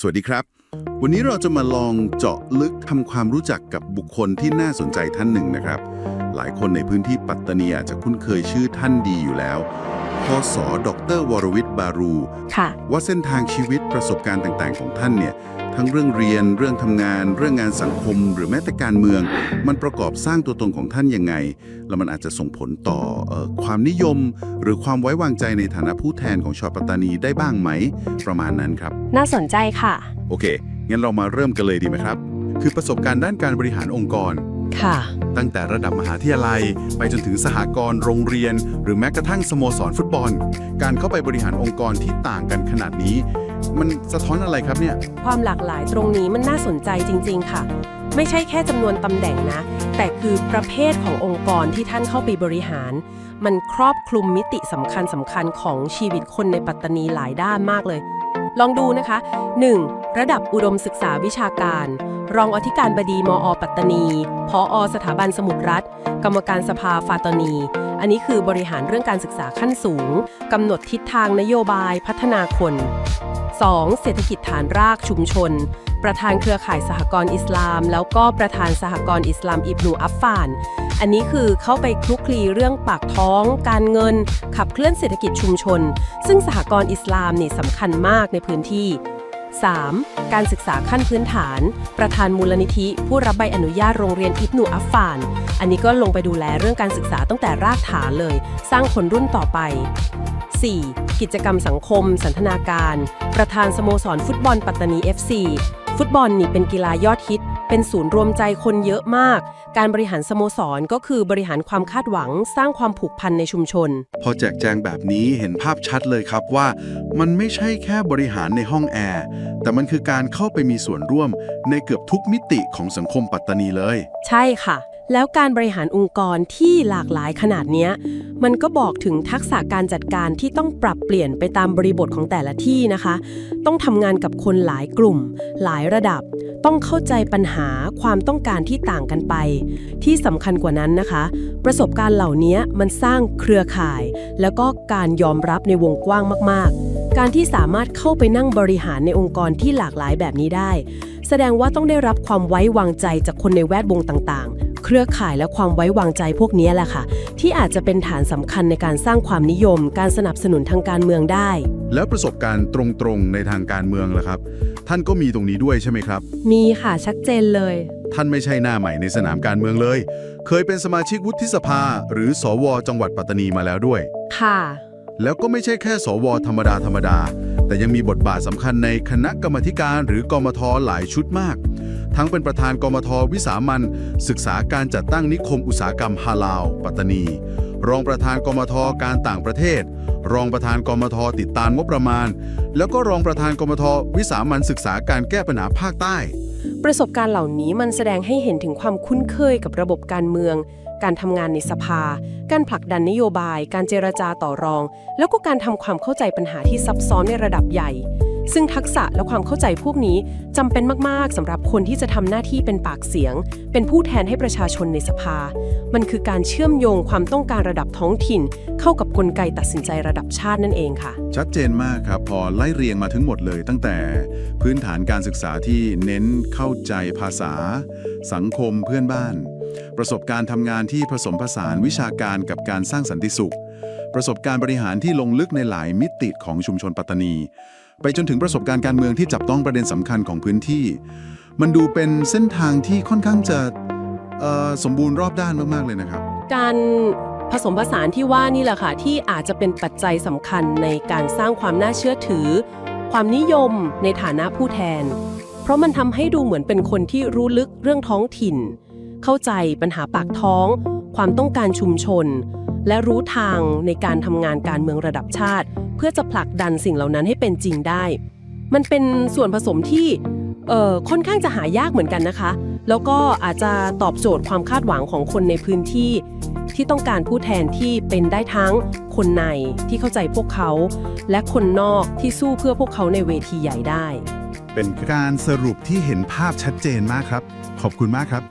สวัสดีครับ วันนี้เราจะมาลองเจาะลึกทำความรู้จักกับบุคคลที่น่าสนใจท่านหนึ่งนะครับ หลายคนในพื้นที่ปัตตานีอาจจะคุ้นเคยชื่อท่านดีอยู่แล้วพศดรวรวิทย์บารู ค่ะ ว่าเส้นทางชีวิตประสบการณ์ต่างๆ ของท่านเนี่ย ทั้งเรื่องเรียน เรื่องทำงาน เรื่องงานสังคม หรือแม้แต่การเมือง มันประกอบสร้างตัวตนของท่านยังไง แล้วมันอาจจะส่งผลต่อเออความนิยม หรือความไว้วางใจในฐานะผู้แทนของชาวปัตตานีได้บ้างไหม ประมาณนั้นครับ น่าสนใจค่ะ โอเค งั้นเรามาเริ่มกันเลยดีไหมครับ คือประสบการณ์ด้านการบริหารองค์กรค่ะ ตั้งแต่ระดับมหาวิทยาลัย ไปจนถึงสหกรณ์โรงเรียน หรือแม้กระทั่งสโมสรฟุตบอล การเข้าไปบริหารองค์กรที่ต่างกันขนาดนี้ มันสะท้อนอะไรครับเนี่ย ความหลากหลายตรงนี้มันน่าสนใจจริง ๆ ค่ะ ไม่ใช่แค่จำนวนตำแหน่งนะ แต่คือประเภทขององค์กรที่ท่านเข้าไปบริหาร มันครอบคลุมมิติสำคัญสำคัญของชีวิตคนในปัตตานีหลายด้านมากเลย ลองดูนะคะ 1. ระดับอุดมศึกษาวิชาการ รองอธิการบดีมอปัตตานี พออสถาบันสมุทรรัฐ กรรมการสภาฟาตานีอันนี้คือบริหารเรื่องการศึกษาขั้นสูงกำหนดทิศทางนโยบายพัฒนาคน 2. เศรษฐกิจฐานรากชุมชน ประธานเครือข่ายสหกรณ์อิสลาม แล้วก็ประธานสหกรณ์อิสลามอิบนูอัฟฟาน อันนี้คือเข้าไปคลุกคลีเรื่องปากท้อง การเงิน ขับเคลื่อนเศรษฐกิจชุมชน ซึ่งสหกรณ์อิสลามนี่สำคัญมากในพื้นที่ 3. การศึกษาขั้นพื้นฐาน ประธานมูลนิธิ ผู้รับใบอนุญาตโรงเรียนอิบนูอัฟฟาน อันนี้ก็ลงไปดูแลเรื่องการศึกษาตั้งแต่รากฐานเลย สร้างคนรุ่นต่อไป 4. กิจกรรมสังคม สันทนาการ ประธานสโมสรฟุตบอลปัตตานี FC ฟุตบอลนี่เป็นกีฬายอดฮิต เป็นศูนย์รวมใจคนเยอะมาก การบริหารสโมสรก็คือบริหารความคาดหวังสร้างความผูกพันในชุมชน พอแจกแจงแบบนี้เห็นภาพชัดเลยครับว่า มันไม่ใช่แค่บริหารในห้องแอร์แต่มันคือการเข้าไปมีส่วนร่วมในเกือบทุกมิติของสังคมปัตตานีเลย ใช่ค่ะ แล้วการบริหารองค์กรที่หลากหลายขนาดนี้มันก็บอกถึงทักษะการจัดการที่ต้องปรับเปลี่ยนไปตามบริบทของแต่ละที่นะคะ ต้องทำงานกับคนหลายกลุ่ม หลายระดับ ต้องเข้าใจปัญหาความต้องการที่ต่างกันไป ที่สำคัญกว่านั้นนะคะ ประสบการณ์เหล่านี้มันสร้างเครือข่าย แล้วก็การยอมรับในวงกว้างมาก ๆ การที่สามารถเข้าไปนั่งบริหารในองค์กรที่หลากหลายแบบนี้ได้ แสดงว่าต้องได้รับความไว้วางใจจากคนในแวดวงต่าง เครือข่ายและความไว้วางใจพวกนี้แหละค่ะ ที่อาจจะเป็นฐานสำคัญในการสร้างความนิยม การสนับสนุนทางการเมืองได้ แล้วประสบการณ์ตรงๆในทางการเมืองล่ะครับ ท่านก็มีตรงนี้ด้วยใช่ไหมครับ มีค่ะชัดเจนเลย ท่านไม่ใช่หน้าใหม่ในสนามการเมืองเลย เคยเป็นสมาชิกวุฒิสภา หรือสว จังหวัดปัตตานีมาแล้วด้วย ค่ะ แล้วก็ไม่ใช่แค่ สว ธรรมดาธรรมดาแต่ยังมีบทบาทสำคัญในคณะกรรมาธิการหรือกมทหลายชุดมาก ทั้งเป็นประธานกมทวิสามันศึกษาการจัดตั้งนิคมอุตสาหกรรมฮาลาว ปัตตานี รองประธานกมทการต่างประเทศ รองประธานกมทติดตามงบประมาณ แล้วก็รองประธานกมทวิสามันศึกษาการแก้ปัญหาภาคใต้ ประสบการณ์เหล่านี้มันแสดงให้เห็นถึงความคุ้นเคยกับระบบการเมือง การทำงานในสภา การผลักดันนโยบาย การเจรจาต่อรอง แล้วก็การทำความเข้าใจปัญหาที่ซับซ้อนในระดับใหญ่ ซึ่งทักษะและความเข้าใจพวกนี้จำเป็นมาก ๆสำหรับคนที่จะทำหน้าที่เป็นปากเสียง เป็นผู้แทนให้ประชาชนในสภา มันคือการเชื่อมโยงความต้องการระดับท้องถิ่น เข้ากับกลไกตัดสินใจระดับชาตินั่นเองค่ะ ชัดเจนมากครับ พอไล่เรียงมาทั้งหมดเลย ตั้งแต่พื้นฐานการศึกษาที่เน้นเข้าใจภาษา สังคมเพื่อนบ้าน ประสบการณ์ทำงานที่ผสมผสานวิชาการกับการสร้างสันติสุข ประสบการณ์บริหารที่ลงลึกในหลายมิติของชุมชนปัตตานี ไปจนถึงประสบการณ์การเมืองที่จับต้องประเด็นสำคัญของพื้นที่ มันดูเป็นเส้นทางที่ค่อนข้างจะสมบูรณ์รอบด้านมาก ๆ เลยนะครับ การผสมผสานที่ว่านี่แหละค่ะ ที่อาจจะเป็นปัจจัยสำคัญในการสร้างความน่าเชื่อถือ ความนิยมในฐานะผู้แทน เพราะมันทำให้ดูเหมือนเป็นคนที่รู้ลึกเรื่องท้องถิ่น เข้าใจปัญหาปากท้อง ความต้องการชุมชน และรู้ทางในการทำงานการเมืองระดับชาติ เพื่อจะผลักดันสิ่งเหล่านั้นให้เป็นจริงได้ มันเป็นส่วนผสมที่ค่อนข้างจะหายากเหมือนกันนะคะ แล้วก็อาจจะตอบโจทย์ความคาดหวังของคนในพื้นที่ ที่ต้องการผู้แทนที่เป็นได้ทั้งคนในที่เข้าใจพวกเขา และคนนอกที่สู้เพื่อพวกเขาในเวทีใหญ่ได้ เป็นการสรุปที่เห็นภาพชัดเจนมากครับ ขอบคุณมากครับ